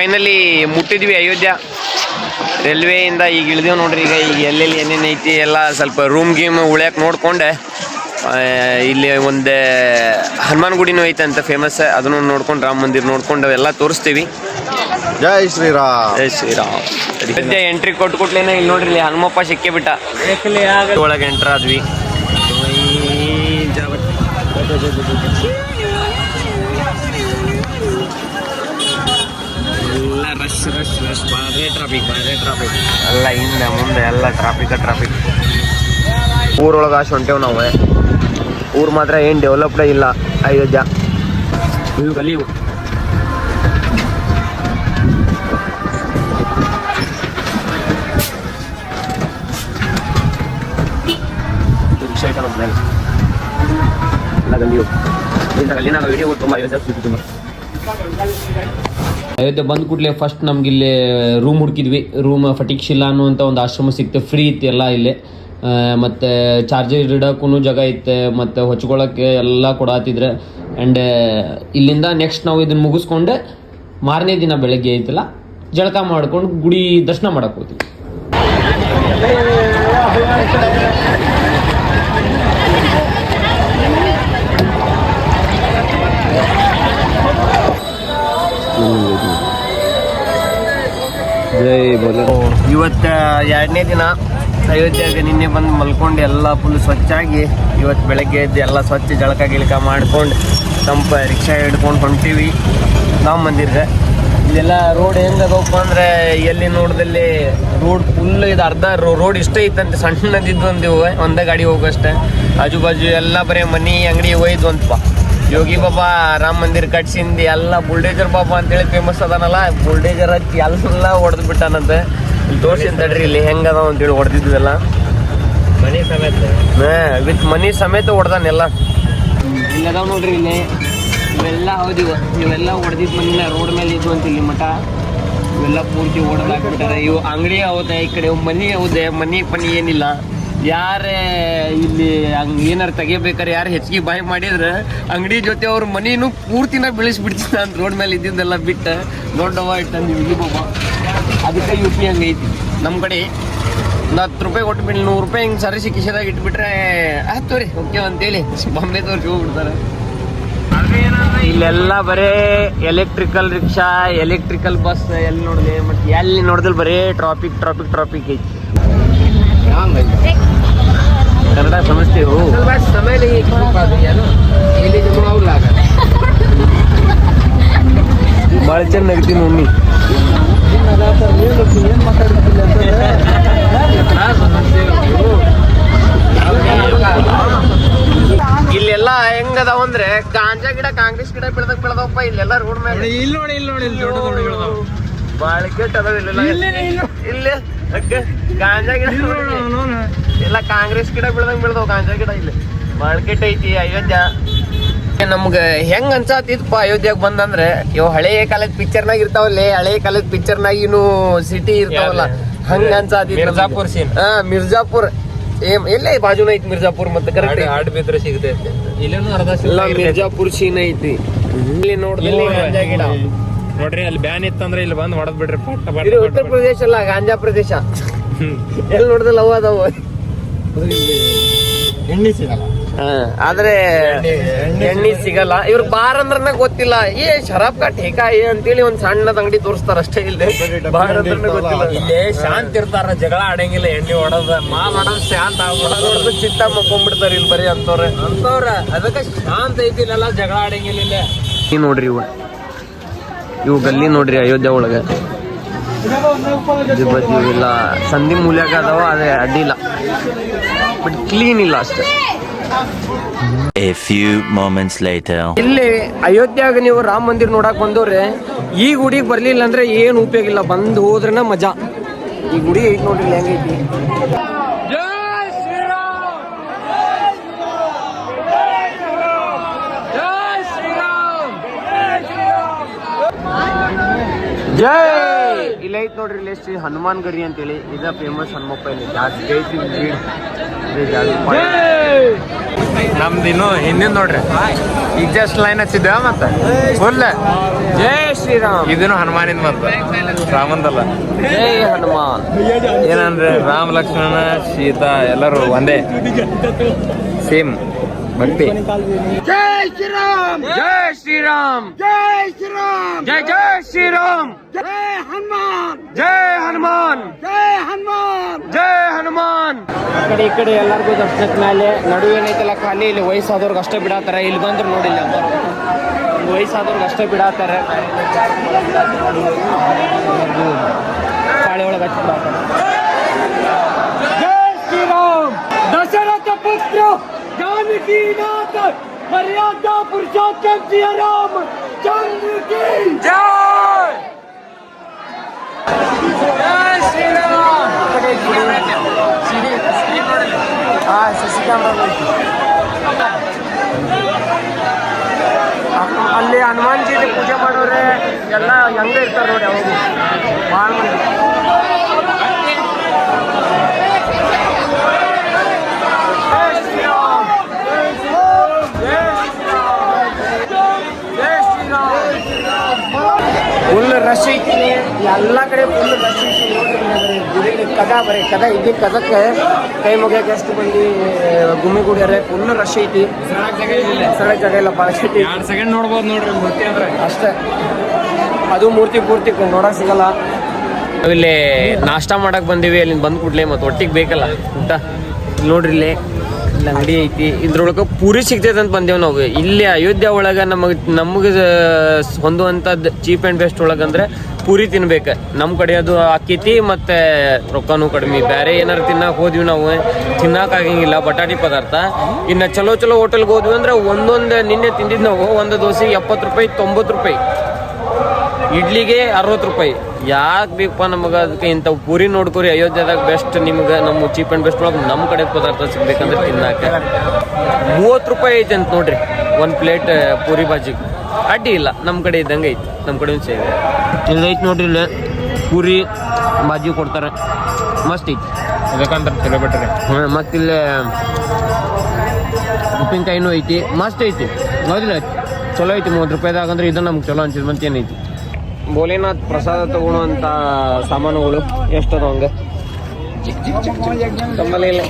Finally ಮುಟ್ಟಿದ್ವಿ Ayodhya. ರೈಲ್ವೆಯಿಂದ ಈಗ ಇಳಿದೇವು ನೋಡ್ರಿ ಈಗ ಈಗ ಎಲ್ಲೆಲ್ಲಿ ಏನೇನು ಐತಿ ಎಲ್ಲ ಸ್ವಲ್ಪ ರೂಮ್ ಗೀಮ್ ಉಳ್ಯಾಕೆ ನೋಡಿಕೊಂಡೆ. ಇಲ್ಲಿ ಒಂದು ಹನುಮಾನ್ ಗುಡಿನೂ ಐತೆ ಅಂತ ಫೇಮಸ್ ಅದನ್ನು ನೋಡ್ಕೊಂಡು ರಾಮ ಮಂದಿರ ನೋಡ್ಕೊಂಡು ಅವೆಲ್ಲ ತೋರಿಸ್ತೀವಿ. ಜೈ ಶ್ರೀರಾಮ್. ಜೈ ಶ್ರೀರಾಮ್. ಸದ್ಯ ಎಂಟ್ರಿ ಕೊಟ್ಟು ಕೊಟ್ಲೇನೆ ಇಲ್ಲಿ ನೋಡ್ರಿ ಇಲ್ಲಿ ಹನುಮಪ್ಪ ಸಿಕ್ಕೇ ಬಿಟ್ಟ. ಒಳಗೆ ಎಂಟ್ರ್ ಆದ್ವಿ. ರಶ್ ರಶ್ ರಶ್ ಬಾರೇ ಟ್ರಾಫಿಕ್ ಬಾರೇ ಟ್ರಾಫಿಕ್ ಎಲ್ಲ ಹಿಂದೆ ಮುಂದೆ ಎಲ್ಲ ಟ್ರಾಫಿಕ್ ಟ್ರಾಫಿಕ್ ಊರೊಳಗೆ ಅಷ್ಟು ಹೊಂಟೇವು ನಾವು. ಊರು ಮಾತ್ರ ಏನು ಡೆವಲಪ್ಡೇ ಇಲ್ಲ ಅಯೋಧ್ಯ ನೀವು ಕಲಿಯು. ಎಲ್ಲ ಗಲ್ಲಿಯು ಇಂಥ ಗಲ್ಲಿನ ವಿಡಿಯೋ ತುಂಬ ಅಯೋಧ್ಯ ತುಂಬ ಅಯೋಧ್ಯೆ ಬಂದ ಕೂಡಲೇ ಫಸ್ಟ್ ನಮ್ಗೆ ಇಲ್ಲಿ ರೂಮ್ ಹುಡುಕಿದ್ವಿ. ರೂಮ್ ಫಟಿಕ್ಷಿಲ್ಲ ಅನ್ನುವಂಥ ಒಂದು ಆಶ್ರಮ ಸಿಕ್ತೆ. ಫ್ರೀ ಇತ್ತು ಎಲ್ಲ ಇಲ್ಲಿ. ಮತ್ತು ಚಾರ್ಜರ್ ಇಡೋಕ್ಕೂ ಜಾಗ ಇತ್ತು. ಮತ್ತು ಹೊಚ್ಕೊಳಕ್ಕೆ ಎಲ್ಲ ಕೊಡಾತಿದ್ರೆ. ಆ್ಯಂಡ್ ಇಲ್ಲಿಂದ ನೆಕ್ಸ್ಟ್ ನಾವು ಇದನ್ನು ಮುಗಿಸ್ಕೊಂಡೆ ಮಾರನೇ ದಿನ ಬೆಳಗ್ಗೆ ಐತಲ್ಲ, ಜಳಕ ಮಾಡ್ಕೊಂಡು ಗುಡಿ ದರ್ಶನ ಮಾಡೋಕ್ಕೆ ಹೋಗ್ತೀವಿ. ಜೈ ಬೋಲೆ ಇವತ್ತು ಎರಡನೇ ದಿನ ಅಯೋಧ್ಯೆಗೆ ನಿನ್ನೆ ಬಂದು ಮಲ್ಕೊಂಡು ಎಲ್ಲ ಫುಲ್ ಸ್ವಚ್ಛಾಗಿ ಇವತ್ತು ಬೆಳಗ್ಗೆ ಎದ್ದು ಎಲ್ಲ ಸ್ವಚ್ಛ ಜಳಕ ಗಿಳಕ ಮಾಡ್ಕೊಂಡು ತಂಪ ರಿಕ್ಷಾ ಹಿಡ್ಕೊಂಡು ಹೊಂಟೀವಿ. ರಾಮ ಮಂದಿರ್ಗೆ. ಇಲ್ಲೆಲ್ಲ ರೋಡ್ ಹೆಂಗೆ ಅದಪ್ಪ ಅಂದರೆ ಎಲ್ಲಿ ನೋಡಿದಲ್ಲಿ ರೋಡ್ ಫುಲ್ ಇದು ಅರ್ಧ ರೋಡ್ ಇಷ್ಟೇ ಇತ್ತಂತೆ ಸಣ್ಣದಿದ್ದು ಒಂದು ಒಂದೇ ಗಾಡಿ ಹೋಗೋಷ್ಟೇ ಆಜು ಬಾಜು ಎಲ್ಲ ಬರೀ ಮನೆ ಅಂಗಡಿ ಒಯ್ದು ಅಂತಪ್ಪ. ಯೋಗಿ ಬಾಬಾ ರಾಮ ಮಂದಿರ್ ಕಟ್ಸಿಂದ ಎಲ್ಲ ಬುಲ್ಡೇಜರ್ ಬಾಬಾ ಅಂತೇಳಿ ಫೇಮಸ್ ಅದಾನಲ್ಲ ಬುಲ್ಡೇಜರ್ ಹಚ್ಚಿ ಎಲ್ಲ ಹೊಡೆದು ಬಿಟ್ಟಾನಂತೆ. ಇಲ್ಲಿ ತೋರ್ಸಿನ ತಡ್ರಿ ಇಲ್ಲಿ ಹೆಂಗದ ಅಂತೇಳಿ ಹೊಡೆದಿದ್ವೆಲ್ಲ ಮನಿ ಸಮೇತ. ವಿತ್ ಮನಿ ಸಮೇತ ಹೊಡೆದಾನೆಲ್ಲ ಎಲ್ಲ. ಅದಾವ ನೋಡ್ರಿ ಇಲ್ಲಿ. ಇವೆಲ್ಲ ಹೌದು ಇವೆಲ್ಲ ಹೊಡೆದಿದ್ ಮನಿನ ರೋಡ್ ಮೇಲೆ ಇದ್ವು ಅಂತ ಇಲ್ಲಿ ಮಠ. ಇವೆಲ್ಲ ಪೂರ್ತಿ ಹೊಡೆದಾಕ್ಬಿಟ್ಟಾರೆ ಇವು ಅಂಗಡಿ ಹೌದೆ ಈ ಕಡೆ ಇವು ಮನಿ ಹೌದೆ ಮನಿ ಪನಿ ಏನಿಲ್ಲ. ಯಾರೇ ಇಲ್ಲಿ ಹಂಗ ಏನಾರು ತೆಗಿಬೇಕಾರೆ ಯಾರು ಹೆಚ್ಚಿಗೆ ಬಾಯಿ ಮಾಡಿದ್ರೆ ಅಂಗಡಿ ಜೊತೆ ಅವ್ರ ಮನಿನೂ ಪೂರ್ತಿನ ಬೆಳೆಸ್ಬಿಡ್ತೀನಿ ನಾನು ರೋಡ್ ಮೇಲೆ ಇದ್ದಿದ್ದೆಲ್ಲ ಬಿಟ್ಟು ದೊಡ್ಡವ ಇಟ್ಟಂದು ಇಲ್ಲಿ ಬಾಬ ಅದಕ್ಕೆ ಯು ಪಿ ಹಂಗೈತಿ ನಮ್ಮ ಕಡೆ ಒಂದು ಹತ್ತು ರೂಪಾಯಿ ಬಿಡಿ ನೂರು ರೂಪಾಯಿ ಹಿಂಗೆ ಸರಿಸಿ ಕಿಶೆದಾಗ ಇಟ್ಬಿಟ್ರೆ ಆಯ್ತು ರೀ ಓಕೆ ಅಂತೇಳಿ. ಬಾಂಬೆ ತೋರಿಸಿ ಹೋಗ್ಬಿಡ್ತಾರೆ. ಇಲ್ಲೆಲ್ಲ ಬರೇ ಎಲೆಕ್ಟ್ರಿಕಲ್ ರಿಕ್ಷಾ ಎಲೆಕ್ಟ್ರಿಕಲ್ ಬಸ್ ಎಲ್ಲಿ ನೋಡಿದೆ, ಮತ್ತೆ ಎಲ್ಲಿ ನೋಡಿದ್ರೆ ಬರೇ ಟ್ರಾಫಿಕ್ ಟ್ರಾಫಿಕ್ ಟ್ರಾಫಿಕ್ ಐತಿ. ಕನ್ನಡ ಸಮಸ್ತೀವು ಭಾಳ ಚೆಂದ ನಗ್ತೀನಿ ಮಮ್ಮಿ. ಇಲ್ಲೆಲ್ಲ ಹೆಂಗದಾವ ಅಂದ್ರೆ ಗಾಂಜಾ ಗಿಡ ಕಾಂಗ್ರೆಸ್ ಗಿಡ ಬೆಳ್ದಾಗ ಬೆಳ್ದವಪ್ಪ ಇಲ್ಲೆಲ್ಲ ರೋಡ್ ಮೇಲೆ ಇಲ್ಲಿ ನೋಡಿ ಇಲ್ಲಿ ನೋಡಿ ಇಲ್ಲಿ ದೊಡ್ಡ ದೊಡ್ಡ ಬೆಳ್ದಾವ. ಬಾಳ ಕೆಟ್ಟ ಅದಾವ ಇಲ್ಲೆಲ್ಲ. ಇಲ್ಲಿ ಅಕ್ಕ ಗಾಂಜಾ ಗಿಡ ನೋಡಿ. ಎಲ್ಲ ಕಾಂಗ್ರೆಸ್ ಗಿಡ ಬೆಳ್ದಂಗ್ ಬೆಳ್ದವ ಗಾಂಜಾ ಗಿಡ ಇಲ್ಲಿ. ಮಾರ್ಕೆಟ್ ಐತಿ ಅಯೋಧ್ಯ. ನಮ್ಗ ಹೆಂಗ್ ಅನ್ಸಾತಿತ್ಪ ಅಯೋಧ್ಯಾಗ ಬಂದಂದ್ರೆ ಇವ್ ಹಳೆ ಕಾಲದ ಪಿಕ್ಚರ್ನಾಗ ಇರ್ತಾವಲ್ಲೇ ಹಳೆ ಕಾಲದ ಪಿಕ್ಚರ್ನಾಗ ಇನ್ನು ಸಿಟಿ ಇರ್ತಾವಲ್ಲ ಹಂಗ ಅನ್ಸಾತಿ ಮಿರ್ಜಾಪುರ್ ಸೀನ್ ಹಾ ಮಿರ್ಜಾಪುರ್. ಎಲ್ಲೇ ಬಾಜುನ ಐತಿ ಮಿರ್ಜಾಪುರ್ ಮತ್ತ ಕರೆಕ್ಟ್ ಆಡ್ ಬಿದ್ರೆ ಸಿಗತೈತೆ. ಇಲ್ಲೇನು ಅರ್ಧ ಇಲ್ಲ ಮಿರ್ಜಾಪುರ್ ಸೀನ್ ಐತಿ. ಇಲ್ಲಿ ನೋಡ್ದಲ್ಲಿ ಗಾಂಜಾ ಗಿಡ. ನೋಡ್ರಿ ಅಲ್ಲಿ ಬ್ಯಾನ್ ಇತ್ತಂದ್ರೆ ಇಲ್ಲಿ ಬಂದು ಹೊಡೆದ್ ಬಿಡ್ರಿ ಪಟ್ಟ ಉತ್ತರ ಪ್ರದೇಶ ಅಲ್ಲ ಗಾಂಜಾ ಪ್ರದೇಶ. ಎಲ್ಲಿ ನೋಡಿದ್ರೆ ಲವ್ ಅದಾವ? ಎಣ್ಣೆ ಸಿಗಲ್ಲ ಹಾ, ಆದ್ರೆ ಎಣ್ಣೆ ಸಿಗಲ್ಲ. ಇವ್ರ ಬಾರ್ ಅಂದ್ರನ ಗೊತ್ತಿಲ್ಲ. ಏ ಶರಾಬ್ ಕಾ ಠೇಕಾ ಏ ಅಂತೇಳಿ ಒಂದ್ ಸಣ್ಣದ ಅಂಗಡಿ ತೋರಿಸ್ತಾರ ಅಷ್ಟೇ ಇಲ್ಲದೆ ಬಾರ್ ಅಂದ್ರನ ಗೊತ್ತಿಲ್ಲ. ಇಲ್ಲೇ ಶಾಂತ ಇರ್ತಾರ ಜಗಳ ಆಡಂಗಿಲ್ಲ ಎಣ್ಣೆ ಹೊಡೋದ ಮಾ ಮಾಡೋದ್ ಶಾಂತ ಆಗ್ಬಿಡೋದು ನೋಡಿದ್ರೆ ಚಿತ್ತ ಮಕ್ಕೊಂಡ್ಬಿಡ್ತಾರ ಇಲ್ಲಿ ಬರೀ ಅಂತವ್ರೆ. ಅಂತವ್ರ ಅದಕ್ಕೆ ಶಾಂತ ಐತಿ ಇಲ್ಲೆಲ್ಲ ಜಗಳ ಆಡಂಗಿಲ್ಲ ಇಲ್ಲೇ. ಈ ನೋಡ್ರಿ ಇವು ಇವು ಗಲ್ಲಿ ನೋಡ್ರಿ ಅಯೋಧ್ಯೆ ಒಳಗೆ. ಇಲ್ಲ ಸಂಧಿ ಮೂಲ್ಯಾಗ ಅದಾವ ಅದೇ ಅಡ್ಡಿಲ್ಲ. ಬಟ್ ಕ್ಲೀನ್ ಇಲ್ಲ ಅಷ್ಟೇ. A few moments later. ಇಲ್ಲಿ ಅಯೋಧ್ಯಾಗ ನೀವು ರಾಮ ಮಂದಿರ ನೋಡಕ್ ಬಂದವ್ರೆ ಈ ಗುಡಿಗೆ ಬರ್ಲಿಲ್ಲ ಅಂದ್ರೆ ಏನು ಉಪಯೋಗ ಇಲ್ಲ ಬಂದು ಹೋದ್ರನ ಮಜಾ. ಈ ಗುಡಿ ಐತಿ ನೋಡ್ರಿ ಹೆಂಗೈತಿ. ಜೈ ಇಲ್ಲ ಐತ್ ನೋಡ್ರಿ ಇಲ್ಲಿ ಶ್ರೀ ಹನುಮಾನ್ ಗರಿ ಅಂತೇಳಿ. ಇದ ಫೇಮಸ್ ಹನುಮಪ್ಪ ಇಲ್ಲಿ ಜಾಸ್ತಿ ಐತಿ ಜಾಗ. ನಮ್ದು ಇನ್ನು ಹಿಂದಿನ ನೋಡ್ರಿ. ಈಗ ಜಸ್ಟ್ ಲೈನ್ ಹಚ್ಚಿದ್ದ ಮತ್ತೆ? ಫುಲ್ ಜೈ ಶ್ರೀರಾಮ್. ಇದನ್ನು ಹನುಮಾನಿಂದ ಮತ್ತೆ ರಾಮಂದಲ್ಲ. ಜೈ ಹನುಮಾನ್. ಏನಂದ್ರೆ ರಾಮ ಲಕ್ಷ್ಮಣ ಸೀತಾ ಎಲ್ಲರೂ ಒಂದೇ. ಸೇಮ್ ಭಕ್ತಿ ಜೈ ಶ್ರೀರಾಮ್. ಜೈ ಶ್ರೀರಾಮ್. ಜೈ ಶ್ರೀರಾಮ್. ಜೈ ಜೈ ಶ್ರೀರಾಮ್. ಜೈ ಹನುಮಾನ್. ಜೈ ಹನುಮಾನ್. ಜೈ ಹನುಮಾನ್. ಜೈ ಹನುಮಾನ್. ಆ ಕಡೆ ಈ ಕಡೆ ಎಲ್ಲರಿಗೂ ದರ್ಶನದ ಮೇಲೆ ನಡುವೆ ಏನೈತಲ್ಲ ಖಾಲಿ ಇಲ್ಲಿ ವಯಸ್ಸಾದವ್ರಿಗೆ ಅಷ್ಟೇ ಬಿಡಾತಾರೆ. ಇಲ್ಲಿ ಬಂದ್ರೆ ನೋಡಿಲ್ಲ ಅಂತ ಇಲ್ಲಿ ವಯಸ್ಸಾದವ್ರಿಗೆ ಅಷ್ಟೇ ಬಿಡಾತಾರೆ. ಪಾಳೆ ಒಳಗೆ ಹಚ್ಚಿ ಬಿಡಾತಾರೆ ಜೈ ಶ್ರೀರಾಮ್ ದಶರಥ ಪುತ್ರ ಜಾನಕಿನಾಥ ಮರ್ಯಾದಾ ಪುರುಷೋತ್ತಮ ಶ್ರೀ ರಾಮ ಚಂದ್ರ ಕಿ ಜೈ ಜೈ ಶ್ರೀರಾಮ್ ಹಾ ಶಶಿ ಕ್ಯಾಮ್ರಾ ಅಲ್ಲಿ ಹನುಮಾನ್ ಜಿ ಪೂಜೆ ಮಾಡೋರೆ ಎಲ್ಲ ಹೆಂಗ ಇರ್ತಾರೆ ನೋಡಿ ಅವಾಗ ಭಾಳ ಮಂದಿ ಜೈ ಶ್ರೀರಾಮ್ ಜೈ ಫುಲ್ ರಶ್ ಐತಿ. ಎಲ್ಲ ಕಡೆ ಫುಲ್ ರಶ್ ಐತಿ. ನೋಡ್ರಿ ಗುಡಿಲಿ ಕದ ಬರೀ ಕದ ಇದ್ದ ಕದಕ್ಕೆ ಕೈ ಮುಗಿಯಕ್ಕೆ ಎಷ್ಟು ಮಂದಿ ಗುಮ್ಮಿ ಗುಡಿಯಾರೆ ಫುಲ್ ರಶ್ ಐತಿ. ಸರಳ ಜಾಗ ಇಲ್ಲ ಭಾಳ ಐತಿ ಸೆಕೆಂಡ್ ನೋಡ್ಬೋದು ನೋಡ್ರಿ ಮೂರ್ತಿ ಅಂದ್ರೆ. ಅಷ್ಟೇ. ಅದು ಮೂರ್ತಿ ಪೂರ್ತಿ ನೋಡಕ್ ಸಿಗಲ್ಲ. ಇಲ್ಲಿ ನಾಷ್ಟ ಮಾಡಕ್ ಬಂದಿವಿ ಅಲ್ಲಿಂದ ಬಂದ್ ಕೂಡ್ಲೆ ಮತ್ತೆ ಒಟ್ಟಿಗೆ ಬೇಕಲ್ಲ ಊಟ. ನೋಡ್ರಿ ಇಲ್ಲಿ. ಅಂಗಡಿ ಐತಿ. ಇದ್ರೊಳಗೆ ಪೂರಿ ಸಿಗ್ತೈತೆ ಅಂತ ಬಂದೇವ್ ನಾವು. ಇಲ್ಲಿ ಅಯೋಧ್ಯ ಒಳಗೆ ನಮಗೆ ನಮಗೆ ಹೊಂದುವಂಥದ್ದು ಚೀಪ್ ಆ್ಯಂಡ್ ಬೆಸ್ಟ್ ಒಳಗೆ ಅಂದ್ರೆ ಪೂರಿ ತಿನ್ಬೇಕು. ನಮ್ಮ ಕಡೆ ಅದು ಆಕೈತಿ ಮತ್ತೆ ರೊಕ್ಕನೂ ಕಡಿಮೆ. ಬೇರೆ ಏನಾರು ತಿನ್ನಕ್ಕೆ ಹೋದ್ವಿ ನಾವು ತಿನ್ನಕ್ಕೆ ಆಗಂಗಿಲ್ಲ ಬಟಾಟಿ ಪದಾರ್ಥ. ಇನ್ನು ಚಲೋ ಚಲೋ ಹೋಟೆಲ್ಗೆ ಹೋದ್ವಿ ಅಂದ್ರೆ ಒಂದೊಂದು ನಿನ್ನೆ ತಿಂದಿದ್ದು ನಾವು. ಒಂದು ದೋಸೆ ಎಪ್ಪತ್ತು ರೂಪಾಯಿ, ತೊಂಬತ್ತು ರೂಪಾಯಿ. ಇಡ್ಲಿಗೆ ಅರವತ್ತು ರೂಪಾಯಿ. ಯಾಕೆ ಬೇಕಪ್ಪ ನಮಗೆ ಅದಕ್ಕೆ ಇಂಥವು ಪೂರಿ ನೋಡ್ಕೊರಿ ಅಯೋಧ್ಯದಾಗ ಬೆಸ್ಟ್ ನಿಮ್ಗೆ ನಮ್ಮ ಚೀಪ್ ಆ್ಯಂಡ್ ಬೆಸ್ಟ್ ಒಳಗೆ ನಮ್ಮ ಕಡೆ ಪದಾರ್ಥ ಸಿಗ್ಬೇಕಂದ್ರೆ ತಿನ್ನಾಕ. ಮೂವತ್ತು ರೂಪಾಯಿ ಐತೆ ಅಂತ ನೋಡ್ರಿ ಒಂದು ಪ್ಲೇಟ್ ಪೂರಿ ಬಾಜಿಗೆ ಅಡ್ಡಿ ಇಲ್ಲ ನಮ್ಮ ಕಡೆ ಇದ್ದಂಗೆ ಐತಿ ನಮ್ಮ ಕಡೆ ಸೇವೆ. ಇಲ್ಲಿ ಐತಿ ನೋಡ್ರಿ ಇಲ್ಲ ಪೂರಿ ಬಾಜಿ ಕೊಡ್ತಾರೆ. ಮಸ್ತ್ ಐತಿ. ಅದಕ್ಕಂತ ಚಲೋ ಬಿಟ್ರಿ ಹಾಂ ಮತ್ತಿಲ್ಲಿ ಉಪ್ಪಿನಕಾಯಿನೂ ಐತಿ ಮಸ್ತ್ ಐತಿ. ಹೌದಿಲ್ಲ ಚಲೋ ಐತಿ ಮೂವತ್ತು ರೂಪಾಯಿದಾಗ ಅಂದ್ರೆ ಇದು ನಮ್ಗೆ ಚಲೋ ಅನ್ಸಿದ್ ಮತ್ತೆ ಏನೈತಿ ಭೋಲೆನಾಥ್ ಪ್ರಸಾದ ತಗೊಳ್ಳುವಂಥ ಸಾಮಾನುಗಳು ಎಷ್ಟದ ಹಂಗೆ. ತಮ್ಮಲ್ಲಿ ಇಲ್ಲ.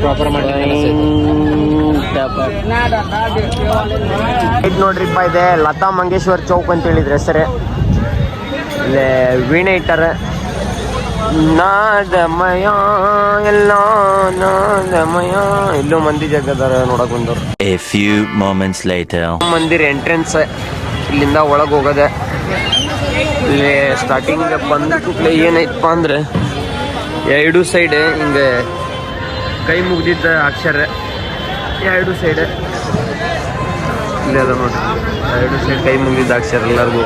ಪ್ರಾಪರ್ ಮಾಡಿ ಇದು ನೋಡ್ರಿಪ್ಪ ಇದೆ ಲತಾ ಮಂಗೇಶ್ವರ್ ಚೌಕ್ ಅಂತ ಹೇಳಿದ್ರೆ ಹೆಸರೇ. ಇಲ್ಲೇ ವೀಣೆ ಇಟ್ಟಾರ. ನಾದಮಯ ಎಲ್ಲ ನಾದಮಯ. ಎಲ್ಲೋ ಮಂದಿ ಜಗದಾರ ನೋಡಕ್ ಬಂದವ್ರು. A few moments later. ಮಂದಿರ ಎಂಟ್ರೆನ್ಸ್ ಇಲ್ಲಿಂದ ಒಳಗೆ ಹೋಗೋದೆ. ಇಲ್ಲಿ ಸ್ಟಾರ್ಟಿಂಗ್ ಬಂದ ಕೂಡಲೇ ಏನೈತಪ್ಪ ಅಂದ್ರೆ, ಎರಡು ಸೈಡ್ ಹಿಂಗೆ ಕೈ ಮುಗ್ದಿದ್ದ ಅಕ್ಷರ, ಎರಡು ಸೈಡ್ ಇಲ್ಲಿ ಅದ ನೋಡಿ, ಎರಡು ಸೈಡ್ ಕೈ ಮುಗಿದ ಅಕ್ಷರ ಎಲ್ಲರಿಗೂ.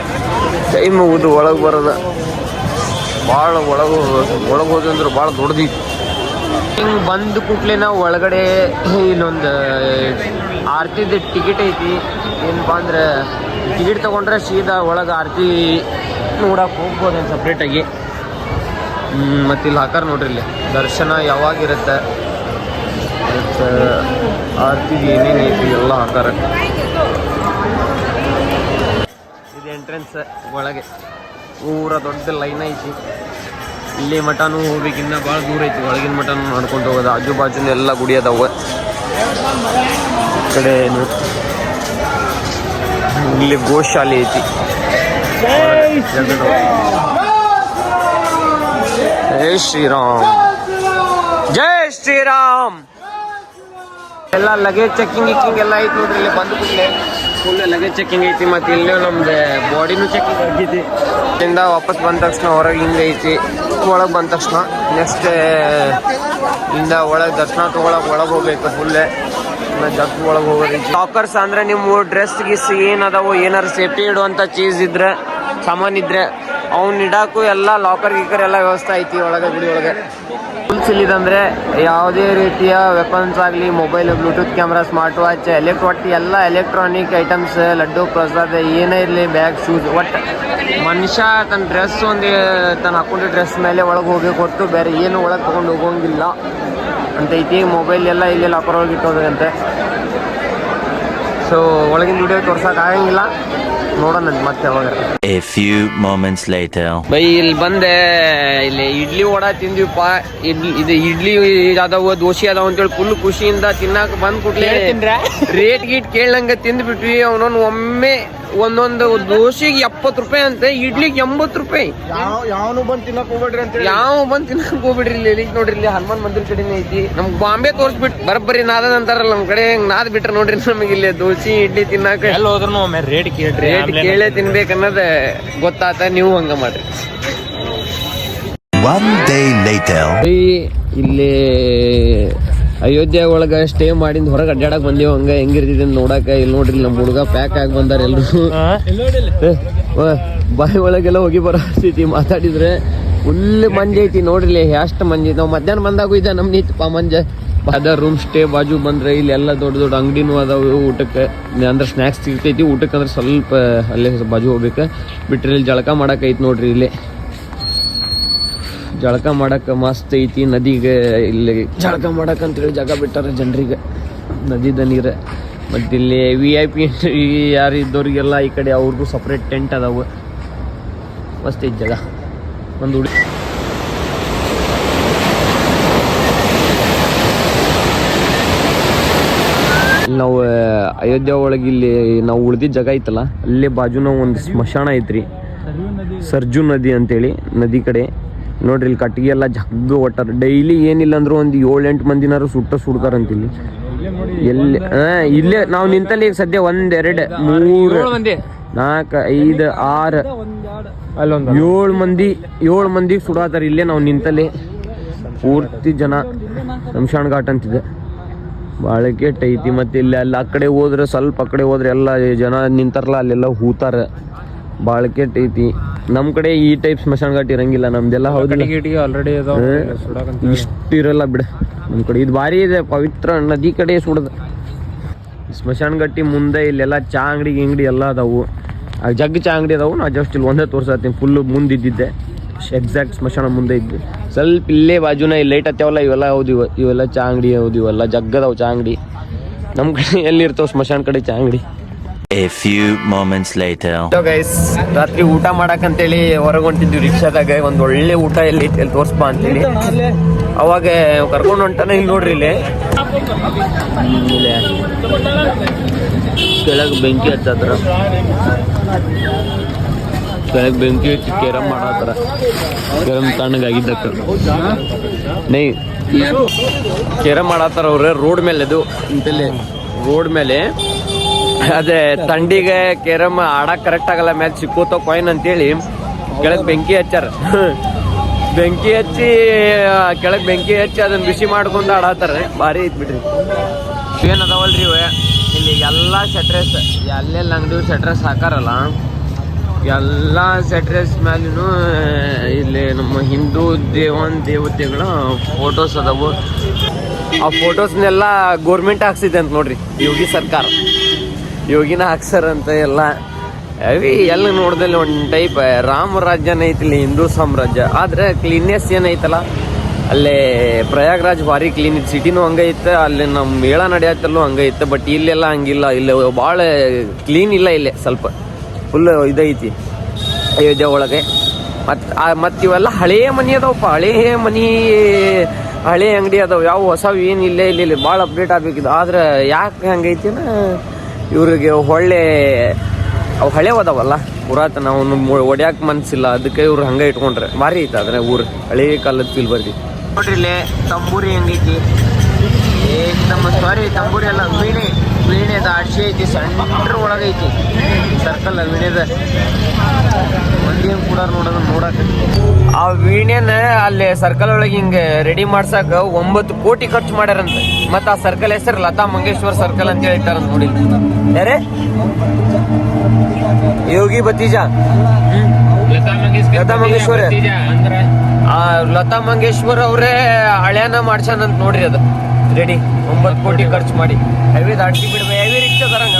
ಕೈ ಮುಗಿದು ಒಳಗೆ ಬರೋದ ಭಾಳ ಒಳಗೆ ಒಳಗೆ ಹೋದಂದ್ರೆ ಭಾಳ ದೊಡ್ಡದಿತ್ತು. ಹಿಂಗೆ ಬಂದ ಕೂಡಲೇ ನಾವು ಒಳಗಡೆ ಇಲ್ಲೊಂದು ಆರ್ತಿದ ಟಿಕೆಟ್ ಐತಿ. ಏನಪ್ಪ ಅಂದ್ರೆ ಟಿಕೆಟ್ ತಗೊಂಡ್ರೆ ಸೀದಾ ಒಳಗೆ ಆರತಿ ನೋಡಕ್ಕೆ ಹೋಗ್ಬೋದು ಸಪ್ರೇಟಾಗಿ ಮತ್ತು ಇಲ್ಲಿ ಹಾಕಾರ ನೋಡ್ರಿ ಇಲ್ಲಿ. ದರ್ಶನ ಯಾವಾಗಿರುತ್ತೆ? ಆರತಿಗೆ ಏನೇನು ಐತಿ ಎಲ್ಲ ಹಾಕಾರ. ಇದು ಎಂಟ್ರೆನ್ಸ್ ಒಳಗೆ. ಊರ ದೊಡ್ಡ ಲೈನ್ ಐತಿ. ಇಲ್ಲಿ ಮಠನೂ ಹೋಗ್ಬೇಕಿನ್ನ ಭಾಳ ದೂರ ಐತಿ. ಒಳಗಿನ ಮಠನೂ ನಡ್ಕೊಂಡು ಹೋಗೋದು. ಆಜು ಬಾಜು ಎಲ್ಲ ಗುಡಿ ಅದಾವ. ಈ ಕಡೆ ಏನು? ಇಲ್ಲಿ ಗೋಶಾಲೆ ಐತಿ. ಜೈ ಶ್ರೀರಾಮ್. ಜೈ ಶ್ರೀರಾಮ್. ಎಲ್ಲ ಲಗೇಜ್ ಚೆಕಿಂಗ್ ಗಿಕ್ಕಿಂಗ್ ಎಲ್ಲ ಐತಿ ನೋಡ್ರಿ, ಇಲ್ಲಿ ಬಂದು ಫುಲ್ ಲಗೇಜ್ ಚೆಕಿಂಗ್ ಐತಿ ಮತ್ತೆ ಇಲ್ಲಿ ನಮ್ದು ಬಾಡಿನೂ ಚೆಕಿಂಗ್ ಆಗೈತಿ ಇಲ್ಲಿಂದ ವಾಪಸ್ ಬಂದ ತಕ್ಷಣ ಹೊರಗೆ ಐತಿ. ಒಳಗೆ ಬಂದ ತಕ್ಷಣ ನೆಕ್ಸ್ಟ್ ಇಂದ ಒಳಗೆ ದರ್ಶನ ತೊಗೊಳಕ್ಕೆ ಒಳಗೆ ಹೋಗ್ಬೇಕು ಫುಲ್ಲೇ ಜಗ್ ಒಳಗೆ ಹೋಗೋದು ಲಾಕರ್ಸ್ ಅಂದ್ರೆ ನಿಮ್ಮ ಡ್ರೆಸ್ ಗಿಸ್ ಏನದಾವೋ ಏನಾರು ಸೇಫ್ಟಿ ಇಡುವಂಥ ಚೀಸ್ ಇದ್ರೆ ಸಾಮಾನಿದ್ರೆ ಅವ್ನ ಇಡಾಕು ಎಲ್ಲ ಲಾಕರ್ ಗೀಕರ್ ಎಲ್ಲ ವ್ಯವಸ್ಥೆ ಐತಿ ಒಳಗೆ, ಗುಡಿ ಒಳಗೆ. ಇಲ್ಲಿದಂದ್ರೆ ಯಾವುದೇ ರೀತಿಯ ವೆಪನ್ಸ್ ಆಗಲಿ mobile bluetooth camera smart watch elect ಒಟ್ಟು ಎಲ್ಲ ಎಲೆಕ್ಟ್ರಾನಿಕ್ ಐಟಮ್ಸ್ ಲಡ್ಡು, ಪ್ರಸಾದ, ಏನೇ ಇರಲಿ ಬ್ಯಾಗ್ ಶೂಸ್ ಒಟ್ಟು ಮನುಷ್ಯ ತನ್ನ ಡ್ರೆಸ್ ಒಂದು, ತನ್ನ ಹಾಕೊಂಡು ಡ್ರೆಸ್ ಮೇಲೆ ಒಳಗೆ ಹೋಗಬೇಕು ಹೊರತು ಬೇರೆ ಏನು ಒಳಗೆ ತೊಗೊಂಡು ಹೋಗೋಂಗಿಲ್ಲ. ಅಂತ ಐತಿ. ಮೊಬೈಲ್ ಎಲ್ಲ ಇಲ್ಲೇ ಲಾಕರ್ ಒಳಗೆ ಇಟ್ಟೋದಂತೆ ಸೊ ಒಳಗಿನ ವಿಡಿಯೋ ತೋರ್ಸಕ್ ಆಗಂಗಿಲ್ಲ. ನೋಡೋಣ ಮತ್ತೆ ಯಾವಾಗ a few moments later bye ಇಲ್ಲಿ ಬಂದೆ ಇಲ್ಲಿ ಇಡ್ಲಿ ವಡ ತಿಂದಿವಪ್ಪ. ಇಡ್ಲಿ ಇದು ಇಡ್ಲಿ ಅದಾವ ದೋಸೆ ಅದಾವ ಅಂತೇಳಿ ಫುಲ್ ಖುಷಿಯಿಂದ ತಿನ್ನಾಕ ಬಂದ್ ಕೂಡ್ಲೆ ರೇಟ್ ಗೀಟ್ ಕೇಳಂಗ ತಿಂದ್ಬಿಟ್ವಿ ಅವನೊಂದು ಒಮ್ಮೆ ಒಂದೊಂದು ದೋಸೆಗೆ ಎಪ್ಪತ್ತು ರೂಪಾಯಿ ಅಂತ ಇಡ್ಲಿಗೆ ಎಂಬತ್ತು ರೂಪಾಯಿ. ಯಾವನು ಬಂದು ತಿನ್ನಕ್ ಹೋಗ್ಬೇಡ್ರಿ ಅಂತ ಯಾವ ಬಂದ್ ತಿನ್ನಕ್ ಹೋಗ್ಬಿಡ್ರಿ ಇಲ್ಲಿ ಇಲ್ಲಿ ನೋಡ್ರಿ ಇಲ್ಲಿ ಹನುಮಾನ್ ಮಂದಿರ ಕಡೆನೇ ಐತಿ. ನಮ್ಗ್ ಬಾಂಬೆ ತೋರ್ಸ್ಬಿಟ್ಟು ಬರಬ್ಬರಿ ನಾದ ಅಂತಾರಲ್ಲ ನಮ್ ಕಡೆ ಹಿಂಗ್ ನಾದ್ ಬಿಟ್ರೆ ನೋಡ್ರಿ ನಮಗೆ ಇಲ್ಲಿ ದೋಸೆ ಇಡ್ಲಿ ತಿನ್ನಾಕ. ಎಲ್ಲಿ ಹೋದ್ರು ಒಮ್ಮೆ ರೇಟ್ ಕೇಳ್ರಿ ರೇಟ್ ಕೇಳೇ ತಿನ್ಬೇಕನ್ನೋದ ಗೊತ್ತಾತ ನೀವು ಹಂಗ ಮಾಡ್ರಿ. One day later. ಇಲ್ಲಿ ಅಯೋಧ್ಯೆ ಒಳಗ ಸ್ಟೇ ಮಾಡಿಂದ ಹೊರಗೆ ಅಡ್ಡಾಡಕ್ ಬಂದೇವ್. ಹಂಗ ಹೆಂಗಿರ್ತೈತಿ ನೋಡಾಕ ಇಲ್ಲಿ ನೋಡ್ರಿ ನಮ್ಮ ಹುಡುಗ ಪ್ಯಾಕ್ ಆಗಿ ಬಂದಾರ ಎಲ್ರು. ಏ, ಬಾಯಿ ಒಳಗೆಲ್ಲ ಹೋಗಿ ಬರೋ ಸ್ಥಿತಿ ಮಾತಾಡಿದ್ರೆ ಫುಲ್ ಮಂಜೆ ಐತಿ ನೋಡ್ರಿ ಎಷ್ಟು ಮಂಜೆ ನಾವು ಮಧ್ಯಾಹ್ನ ಬಂದಾಗೂ ಇದೆ ನಮ್ ನಿಂತಪ್ಪ ಮಂಜೆ. ಅದ ರೂಮ್ ಸ್ಟೇ ಬಾಜು ಬಂದ್ರೆ ಇಲ್ಲಿ ಎಲ್ಲ ದೊಡ್ಡ ದೊಡ್ಡ ಅಂಗಡಿನೂ ಅದಾವ ಊಟಕ್ಕೆ. ಅಂದ್ರೆ ಸ್ನ್ಯಾಕ್ಸ್ ಸಿಗ್ತೈತಿ. ಊಟಕ್ಕೆ ಅಂದ್ರೆ ಸ್ವಲ್ಪ ಅಲ್ಲೇ ಬಾಜು ಹೋಗ್ಬೇಕು. ಬಿಟ್ರೆ ಇಲ್ಲಿ ಜಳಕ ಮಾಡಕ್ ಐತಿ ನೋಡ್ರಿ ಇಲ್ಲಿ. ಜಳಕ ಮಾಡಕ್ಕೆ ಮಸ್ತ್ ಐತಿ ನದಿಗೆ ಇಲ್ಲಿ ಜಳಕ ಮಾಡಕ್ಕೆ ಅಂತೇಳಿ ಜಾಗ ಬಿಟ್ಟಾರೆ ಜನರಿಗೆ. ನದಿದ ನೀರು. ಮತ್ತು ಇಲ್ಲಿ ವಿ ಐ ಪಿ ಯಾರು ಇದ್ದವ್ರಿಗೆಲ್ಲ ಈ ಕಡೆ ಅವ್ರಿಗೂ ಸಪ್ರೇಟ್ ಟೆಂಟ್ ಅದಾವೆ. ಮಸ್ತ್ ಐತಿ ಜಾಗ. ಒಂದು ಹುಡುಗಿ ನಾವು ಅಯೋಧ್ಯೆ ಒಳಗೆ ಇಲ್ಲಿ ನಾವು ಉಳ್ದಿದ್ದ ಜಾಗ ಐತಲ್ಲ, ಅಲ್ಲೇ ಬಾಜುನ ಒಂದು ಸ್ಮಶಾನ ಐತ್ರಿ. ಸರ್ಜು ನದಿ ಅಂತೇಳಿ ನದಿ ಕಡೆ. ನೋಡ್ರಿ ಇಲ್ಲಿ ಕಟ್ಟಿಗೆ ಎಲ್ಲ ಜಗ್ಗ ಒಟ್ಟಾರ. ಡೈಲಿ ಏನಿಲ್ಲ ಅಂದ್ರೂ ಒಂದು ಏಳು ಎಂಟು ಮಂದಿನಾರು ಸುಟ್ಟ ಸುಡ್ತಾರಂತ ಇಲ್ಲಿ ಎಲ್ಲಿ ಹಾ ಇಲ್ಲೇ ನಾವು ನಿಂತಲ್ಲಿ ಈಗ ಸದ್ಯ ಒಂದ್ ಎರಡ್ ಮೂರು ನಾಲ್ಕು ಐದು ಆರು ಅಲ್ಲೊಂದು ಏಳು ಮಂದಿ ಏಳು ಮಂದಿಗೆ ಸುಡಾತಾರ ಇಲ್ಲೇ ನಾವು ನಿಂತಲ್ಲಿ. ಪೂರ್ತಿ ಜನ ಶಮಶಾನ್ ಘಾಟ್ ಅಂತಿದೆ. ಭಾಳ ಕೆಟ್ಟ ಐತಿ ಮತ್ತೆ ಇಲ್ಲಿ ಅಲ್ಲಿ ಆ ಕಡೆ ಹೋದ್ರೆ ಸ್ವಲ್ಪ ಆ ಕಡೆ ಹೋದ್ರೆ ಎಲ್ಲ ಜನ ನಿಂತಾರಲ್ಲ ಅಲ್ಲೆಲ್ಲ ಹೂತಾರ. ಭಾಳ ಕೆಟ್ಟ ಐತಿ. ನಮ್ಮ ಕಡೆ ಈ ಟೈಪ್ ಸ್ಮಶಾನ ಘಾಟ್ ಇರಂಗಿಲ್ಲ ನಮ್ದೆಲ್ಲ ಹೌದು ಆಲ್ರೆಡಿ ಇಷ್ಟು ಇರಲ್ಲ ಬಿಡ. ನಮ್ಮ ಕಡೆ ಇದು ಭಾರಿ ಇದೆ ಪವಿತ್ರ ನದಿ ಕಡೆ ಸುಡದ. ಸ್ಮಶಾನ ಗಟ್ಟಿ ಮುಂದೆ ಇಲ್ಲೆಲ್ಲ ಚಾ ಅಂಗಡಿ ಗಿಂಗಡಿ ಎಲ್ಲ ಅದಾವು. ಆ ಜಗ್ ಚಾ ಅಂಗಡಿ ಅದಾವು ನಾ ಜಸ್ಟ್ ಇಲ್ಲಿ ಒಂದೇ ತೋರ್ಸತ್ತೀನಿ ಫುಲ್ ಮುಂದೆ ಇದ್ದಿದ್ದೆ. ಎಕ್ಸಾಕ್ಟ್ ಸ್ಮಶಾನ ಮುಂದೆ ಇದ್ದೆ ಸ್ವಲ್ಪ ಇಲ್ಲೇ ಬಾಜುನ ಇಲ್ಲಿ ಲೈಟ್ ಹತ್ತಿವಲ್ಲ ಇವೆಲ್ಲ ಹೌದು ಇವ ಇವೆಲ್ಲ ಚಾ ಅಂಗಡಿ ಹೌದು ಇವೆಲ್ಲ ಜಗ್ಗದವು ಚಾ ಅಂಗಡಿ. ನಮ್ಮ ಕಡೆ ಎಲ್ಲಿರ್ತಾವ ಸ್ಮಶಾನ ಕಡೆ ಚಾ ಅಂಗಡಿ. A few moments later guys ರಾತ್ರಿ ಊಟ ಮಾಡಕ್ಕಂತೇಳಿ ಹೊರಗೆ ಹೊಂಟಿದ್ವಿ ರಿಕ್ಷಾದಾಗ. ಒಂದು ಒಳ್ಳೆ ಊಟ ಎಲ್ಲಿ ಐತಿ ಅಲ್ಲಿ ತೋರ್ಸ್ಬಾ ಅಂತೇಳಿ. ಅವಾಗ ಕರ್ಕೊಂಡು ಹೊಂಟಾನ ಇಲ್ಲಿ ನೋಡ್ರಿ ಇಲ್ಲಿ. ಕೆಳಗೆ ಬೆಂಕಿ ಹಚ್ಚತ್ರ. ಕೆಳಗೆ ಬೆಂಕಿ ಹಚ್ಚಿ ಕೇರಂ ಮಾಡತ್ತಾರ ಕೆರಂ ತಣ್ಣಗಾಗಿದ್ದಕ್ಕ. ನೈ ಕೇರಂ ಮಾಡತ್ತಾರ ಅವ್ರೆ ರೋಡ್ ಮೇಲೆ ಅದು. ರೋಡ್ ಮೇಲೆ ಅದೇ ತಂಡಿಗೆ ಕೇರಮ್ ಆಡಕ್ ಕರೆಕ್ಟ್ ಆಗಲ್ಲ ಮ್ಯಾಚ್ ಸಿಕ್ಕೋತ ಕಾಯಿನ್ ಅಂತೇಳಿ ಕೆಳಗ್ ಬೆಂಕಿ ಹಚ್ಚಾರ. ಬೆಂಕಿ ಹಚ್ಚಿ ಕೆಳಗ್ ಬೆಂಕಿ ಹಚ್ಚಿ ಅದನ್ನ ಬಿಸಿ ಮಾಡ್ಕೊಂಡು ಆಡಾತಾರೆ. ಭಾರಿ ಐತ್ ಬಿಡ್ರಿ. ಏನ್ ಅದಾವಲ್ರಿ ಇವೆ? ಇಲ್ಲಿ ಎಲ್ಲ ಸೆಟ್ರೆಸ್ ಎಲ್ಲೆಲ್ಲ ಅಂಗಡಿ ಸೆಟ್ರೆಸ್ ಹಾಕಾರಲ್ಲ. ಎಲ್ಲ ಸೆಟ್ರೆಸ್ ಮೇಲೂ ಇಲ್ಲಿ ನಮ್ಮ ಹಿಂದೂ ದೇವನ್ ದೇವತೆಗಳ ಫೋಟೋಸ್ ಅದಾವು. ಆ ಫೋಟೋಸ್ನೆಲ್ಲ ಗೋರ್ಮೆಂಟ್ ಹಾಕ್ಸಿದೆ ಅಂತ ನೋಡ್ರಿ ಯೋಗಿ ಸರ್ಕಾರ. ಯೋಗಿನ ಹಾಕ್ಸರಂತ ಎಲ್ಲ. ಅವಿ ಎಲ್ಲ ನೋಡ್ದಲ್ಲಿ ಒಂದು ಟೈಪ್ ರಾಮ ರಾಜ್ಯನ ಹಿಂದೂ ಸಾಮ್ರಾಜ್ಯ. ಆದ್ರೆ ಕ್ಲೀನ್ನೆಸ್ ಏನೈತಲ್ಲ? ಅಲ್ಲೇ ಪ್ರಯಾಗ್ರಾಜ್ ಭಾರಿ ಕ್ಲೀನ್ ಇತ್ತು ಸಿಟಿನೂ ಹಂಗೈತೆ ಅಲ್ಲಿ ನಮ್ಮ ಮೇಳ ನಡೆಯತ್ತಲ್ಲೂ ಹಂಗೈತೆ ಬಟ್ ಇಲ್ಲೆಲ್ಲ ಹಂಗಿಲ್ಲ. ಇಲ್ಲಿ ಭಾಳ ಕ್ಲೀನ್ ಇಲ್ಲ ಇಲ್ಲೇ ಸ್ವಲ್ಪ. ಫುಲ್ ಇದೈತಿ. ಅಯೋಧ್ಯೆ ಒಳಗೆ. ಮತ್ತು ಮತ್ತು ಇವೆಲ್ಲ ಹಳೆಯ ಮನೆ ಅದಾವಪ್ಪ. ಹಳೆಯ ಮನಿ, ಹಳೆ ಅಂಗಡಿ ಅದಾವ. ಯಾವ ಹೊಸವು ಏನು ಇಲ್ಲೇ, ಇಲ್ಲಿ ಇಲ್ಲಿ. ಭಾಳ ಅಪ್ಡೇಟ್ ಆಗಬೇಕಿದೆ ಆದ್ರೆ ಯಾಕೆ ಹಂಗೈತಿನ ಇವ್ರಿಗೆ ಒಳ್ಳೆ ಅವು ಹಳೆ ಅದಾವಲ್ಲ ಪುರಾತನ ಅವನು ಒಡ್ಯಾಕ ಮನ್ಸಿಲ್ಲ, ಅದಕ್ಕೆ ಇವ್ರು ಹಂಗೆ ಇಟ್ಕೊಂಡ್ರೆ. ಭಾರಿ ಐತೆ ಅದ್ರೆ ಊರು. ಹಳೆ ಕಾಲದ ಫೀಲ್ ಬರ್ತಿ ನೋಡ್ರಿ ಇಲ್ಲೇ, ತಂಬೂರಿ ಹೆಂಗೈತಿ? ನಮ್ಮ ಸಾರಿ ತಂಬೂರಿ ಅಲ್ಲ, ವೀಣೆ. ವೀಣೆದ ಅಡ್ಸಿ ಐತಿ ಸಣ್ಣ ಒಳಗೈತಿ ಸರ್ಕಲ್ ವೀಣೆದ. ಆ ವೀಣೆನ ಅಲ್ಲಿ ಸರ್ಕಲ್ ಒಳಗೆ ಹಿಂಗೆ ರೆಡಿ ಮಾಡ್ಸಕ್ ಒಂಬತ್ತು ಕೋಟಿ ಖರ್ಚು ಮಾಡ್ಯಾರಂತ. ಮತ್ತೆ ಆ ಸರ್ಕಲ್ ಹೆಸರು ಲತಾ ಮಂಗೇಶ್ವರ್ ಸರ್ಕಲ್ ಅಂತ ಹೇಳ್ತಾರ ನೋಡಿ. ಯಾರೇ? ಯೋಗಿ ಭತೀಜಾ ಲತಾ ಮಂಗೇಶ್ವರ. ಆ ಲತಾ ಮಂಗೇಶ್ವರ್ ಅವರೇ ಹಳ್ಯಾನ ಮಾಡ್ಸ್ಯಾನಂತ ನೋಡ್ರಿ ಅದು. ರೆಡಿ ಒಂಬತ್ತು ಕೋಟಿ ಖರ್ಚು ಮಾಡಿ. ಹೆವಿ ದಾಟಿ ಬಿಡ್ಬೇಕು ಹೆವಿ ರಿಚ್ ಅದಾರಂಗ